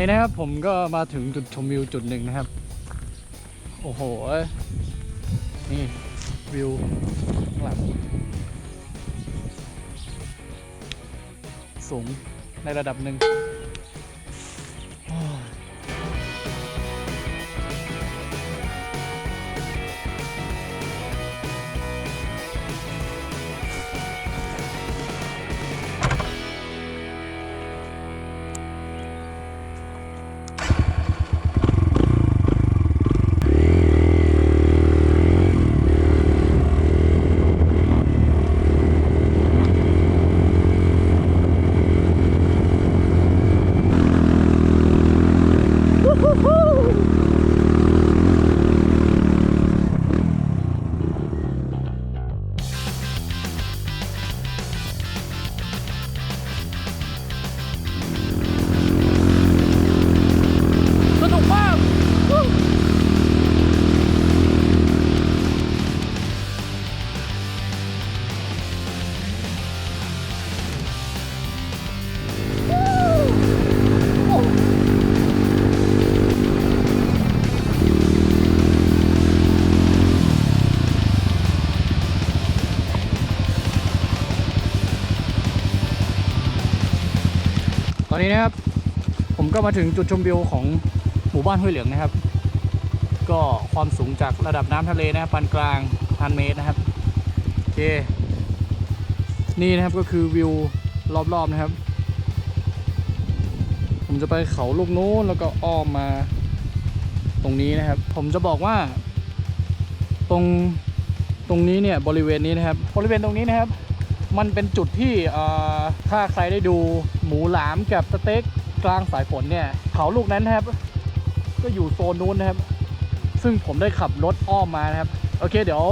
นนี้นะครับผมก็มาถึงจุดชมวิวจุดหนึ่งนะครับ โอ้โห นี่วิวหลังสูงในระดับหนึ่ง ก็มาถึงจุดชมวิวของหมู่บ้านห้วยเหลืองนะครับ ก็ความสูงจากระดับน้ำทะเลนะครับปานกลางพันเมตรนะครับโอเคนี่นะครับก็คือวิวรอบๆนะครับ ผมจะไปเขาลูกนู้นแล้วก็อ้อมมาตรงนี้นะครับ ผมจะบอกว่า ตรงตรงนี้เนี่ยบริเวณนี้นะครับ บริเวณตรงนี้นะครับ มันเป็นจุดที่ถ้าใครได้ดูหมูหลามกับสเต็ก กลางสายฝนเนี่ยเขาลูกนั้นนะครับ ก็อยู่โซนนู้นนะครับ ซึ่งผมได้ขับรถอ้อมมานะครับ โอเค เดี๋ยว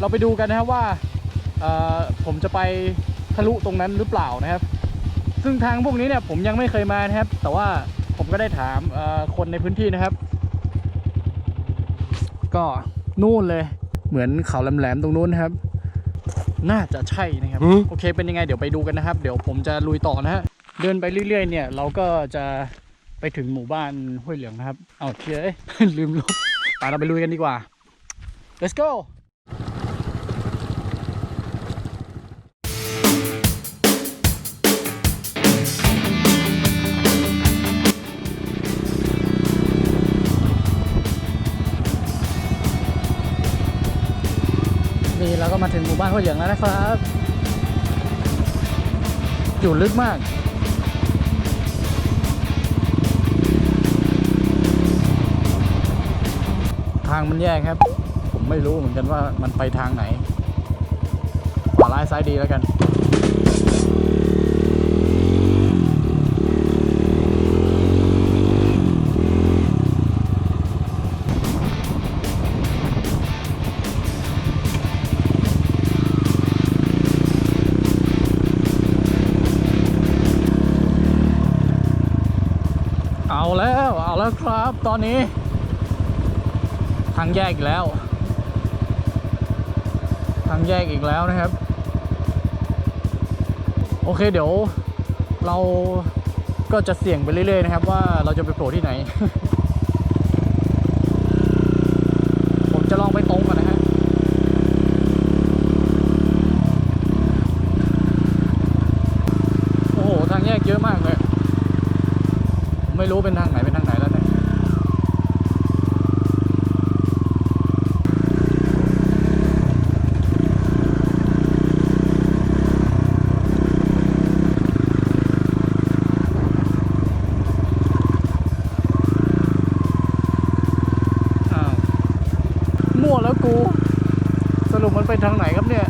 เราไปดูกันนะครับว่าเอ่อผมจะไปทะลุตรงนั้นหรือเปล่านะครับ ซึ่งทางพวกนี้เนี่ยผมยังไม่เคยมานะครับ แต่ว่าผมก็ได้ถามเอ่อคนในพื้นที่นะครับ ก็นู่นเลย เหมือนเขาแหลมๆตรงนู้นนะครับ น่าจะใช่นะครับหือโอเคเป็นยังไงเดี๋ยวไปดูกันนะครับ เดี๋ยวผมจะลุยต่อนะฮะ เดินไปเรื่อยๆ เนี่ย เราก็จะไปถึงหมู่บ้านห้วยเหลืองนะครับ เอาเชื่อลืมลบไปเราไปลุยกันดีกว่า let's go นี่เราก็มาถึงหมู่บ้านห้วยเหลืองแล้วนะครับ อยู่ลึกมากางมันแยกครับ ผมไม่รู้เหมือนกันว่ามันไปทางไหนขวาร้ายซ้ายดีแล้วกัน แยกอีกแล้ว ทางแยกอีกแล้วนะครับ โอเคเดี๋ยวเราก็จะเสี่ยงไปเรื่อยๆนะครับ ว่าเราจะไปโผล่ที่ไหน วแล้วกู สรุปมันไปทางไหนครับเนี่ย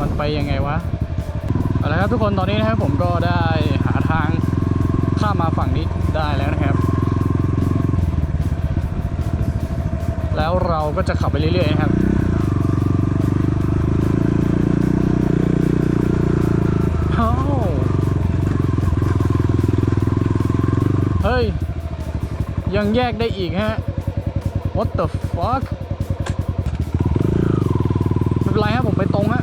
มันไปยังไงวะ เอาละครับทุกคนตอนนี้นะครับผมก็ได้ ข้ามาฝั่งนี้ได้แล้วนะครับ แล้วเราก็จะขับไปเรื่อยๆนะครับเฮ้ย ยังแยกได้อีกฮะ what the fuck ไม่เป็นไรครับผมไปตรงฮะ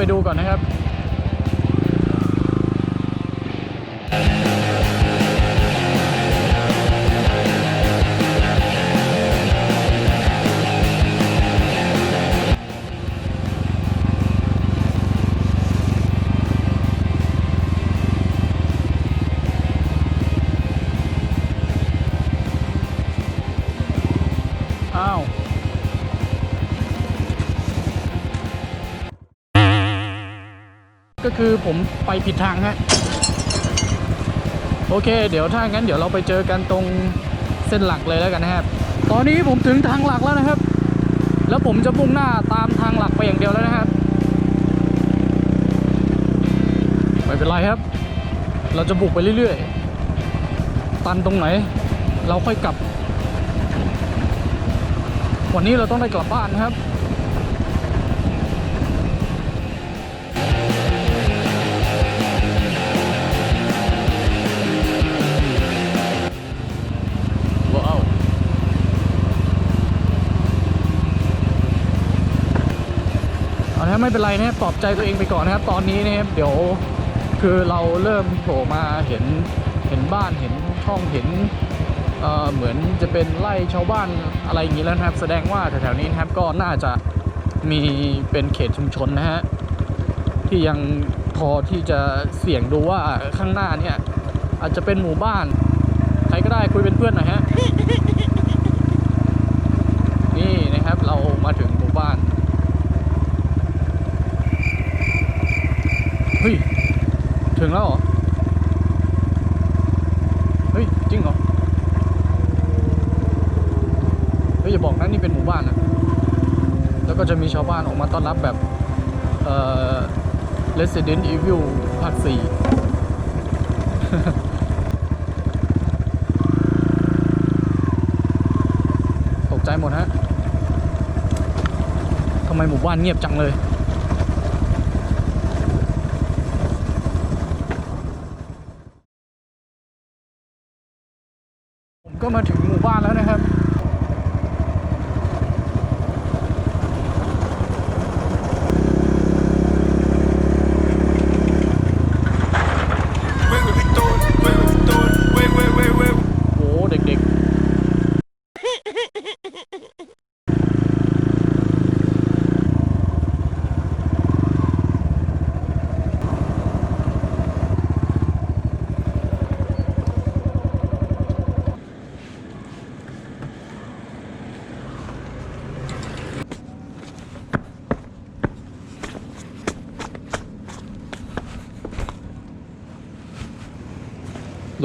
ไปดูก่อนนะครับ ก็คือผมไปผิดทางฮะโอเค เดี๋ยวถ้างั้นเดี๋ยวเราไปเจอกันตรงเส้นหลักเลยแล้วกันนะครับ ตอนนี้ผมถึงทางหลักแล้วนะครับ แล้วผมจะมุ่งหน้าตามทางหลักไปอย่างเดียวแล้วนะครับไม่เป็นไรครับ เราจะบุกไปเรื่อยๆ ตันตรงไหน เราค่อยกลับ วันนี้เราต้องได้กลับบ้านนะครับ ไม่เป็นไรนะครับปลอบใจตัวเองไปก่อนนะครับ ตอนนี้นะครับเดี๋ยวคือเราเริ่มโผล่มาเห็นเห็นบ้านเห็นช่องเห็นเอ่อเหมือนจะเป็นไร่ชาวบ้านอะไรอย่างนี้แล้วนะครับ แสดงว่าแถวๆนี้นะครับก็น่าจะมีเป็นเขตชุมชนนะฮะที่ยังพอที่จะเสี่ยงดูว่าข้างหน้าเนี่ยอาจจะเป็นหมู่บ้าน ใครก็ได้คุยเป็นเพื่อนหน่อยฮะ นี่นะครับเรามาถึงหมู่บ้าน เฮ้ย ถึงแล้วเหรอ เฮ้ย จริงเหรอ เฮ้ย อย่าบอกนะนี่เป็นหมู่บ้านนะแล้วก็จะมีชาวบ้านออกมาต้อนรับแบบ เอ่อ Resident Evil ภาคสี่ตกใจหมดฮะทำไมหมู่บ้านเงียบจังเลย ก็มาถึงหมู่บ้านแล้วนะครับ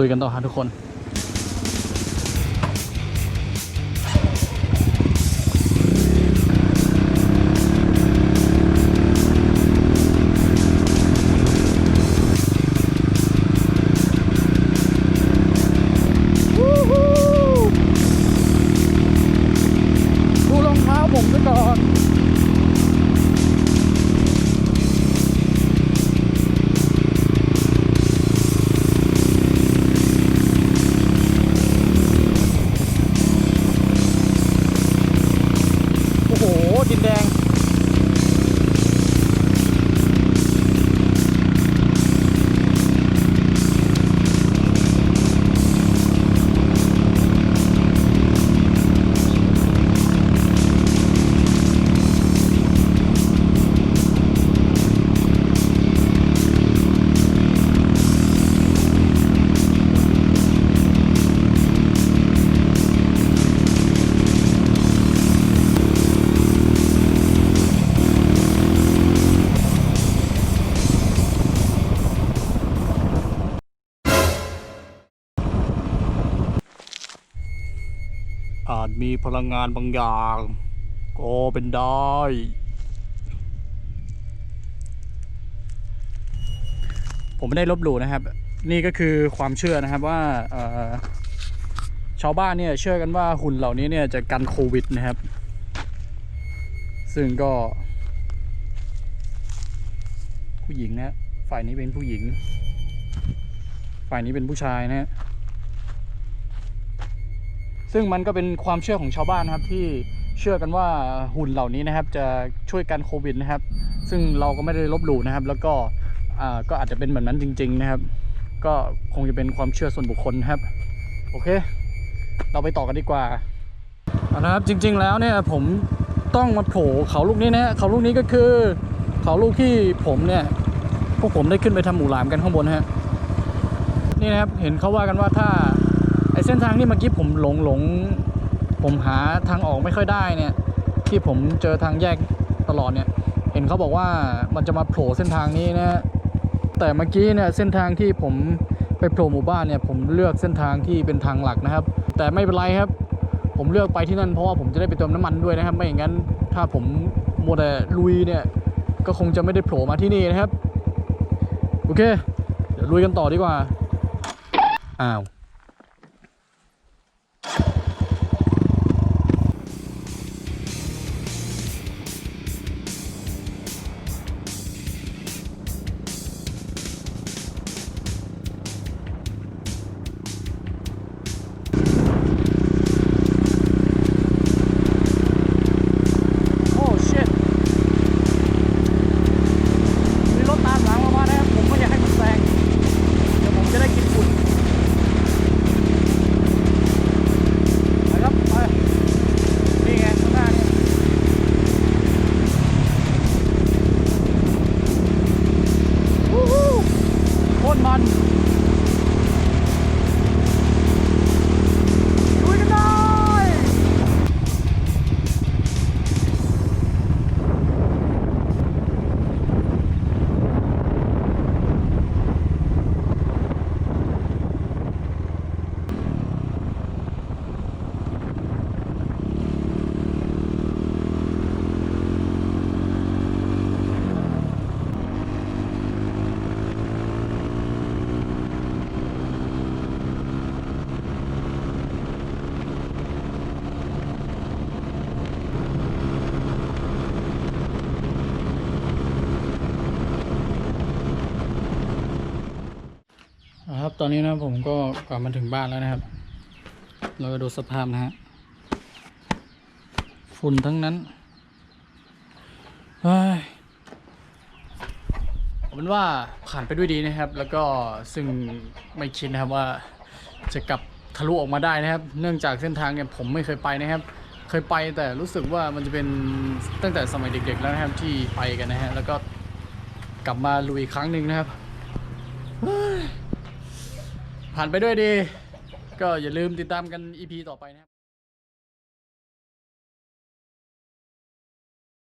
ยกันต่อฮะทุกคน อาจมีพลังงานบางอย่าง ก็เป็นได้ ผมไม่ได้ลบหลู่นะครับ นี่ก็คือความเชื่อนะครับว่าชาวบ้านเนี่ยเชื่อกันว่าหุ่นเหล่านี้เนี่ยจะกันโควิดนะครับ ซึ่งก็ ผู้หญิงนะฮะฝ่ายนี้เป็นผู้หญิง ฝ่ายนี้เป็นผู้ชายนะฮะ ซึ่งมันก็เป็นความเชื่อของชาวบ้านนะครับที่เชื่อกันว่าหุ่นเหล่านี้นะครับ จะช่วยกันโควิดนะครับ ซึ่งเราก็ไม่ได้ลบหลู่นะครับ แล้วก็อ่าก็อาจจะเป็นแบบนั้นจริง ๆ นะครับ ก็คงจะเป็นความเชื่อส่วนบุคคลครับ โอเค เราไปต่อกันดีกว่าเอาละครับจริง ๆ แล้วเนี่ยผมต้องมาโผล่เขาลูกนี้นะเขาลูกนี้ก็คือเขาลูกที่ผมเนี่ยพวกผมได้ขึ้นไปทำหมู่หลามกันข้างบนฮะนี่นะครับเห็นเขาว่ากันว่าถ้า เส้นทางที่เมื่อกี้ผมหลงหลงผมหาทางออกไม่ค่อยได้เนี่ย ที่ผมเจอทางแยกตลอดเนี่ย เห็นเขาบอกว่ามันจะมาโผล่เส้นทางนี้นะแต่เมื่อกี้เนี่ยเส้นทางที่ผมไปโผล่หมู่บ้านเนี่ย ผมเลือกเส้นทางที่เป็นทางหลักนะครับ แต่ไม่เป็นไรครับ ผมเลือกไปที่นั่นเพราะว่าผมจะได้ไปเติมน้ำมันด้วยนะครับ ไม่อย่างนั้นถ้าผมมัวแต่ลุยเนี่ยก็คงจะไม่ได้โผล่มาที่นี่นะครับ โอเค เดี๋ยวลุยกันต่อดีกว่า อ้าว โอนนี้นะผมก็กลับมาถึงบ้านแล้วนะครับ เราก็ดูสภาพนะฮะ ฝุ่นทั้งนั้นเฮ้ยเอาเป็นว่าผ่านไปด้วยดีนะครับ แล้วก็ซึ่งไม่คิดนะครับว่าจะกลับทะลุออกมาได้นะครับ เนื่องจากเส้นทางเนี่ยผมไม่เคยไปนะครับ เคยไปแต่รู้สึกว่ามันจะเป็นตั้งแต่สมัยเด็ก ๆ แล้วนะครับที่ไปกันนะฮะ แล้วก็กลับมาลุยอีกครั้งหนึ่งนะครับ ผ่านไปด้วยดี ก็อย่าลืมติดตามกัน EP ต่อไปนะครับ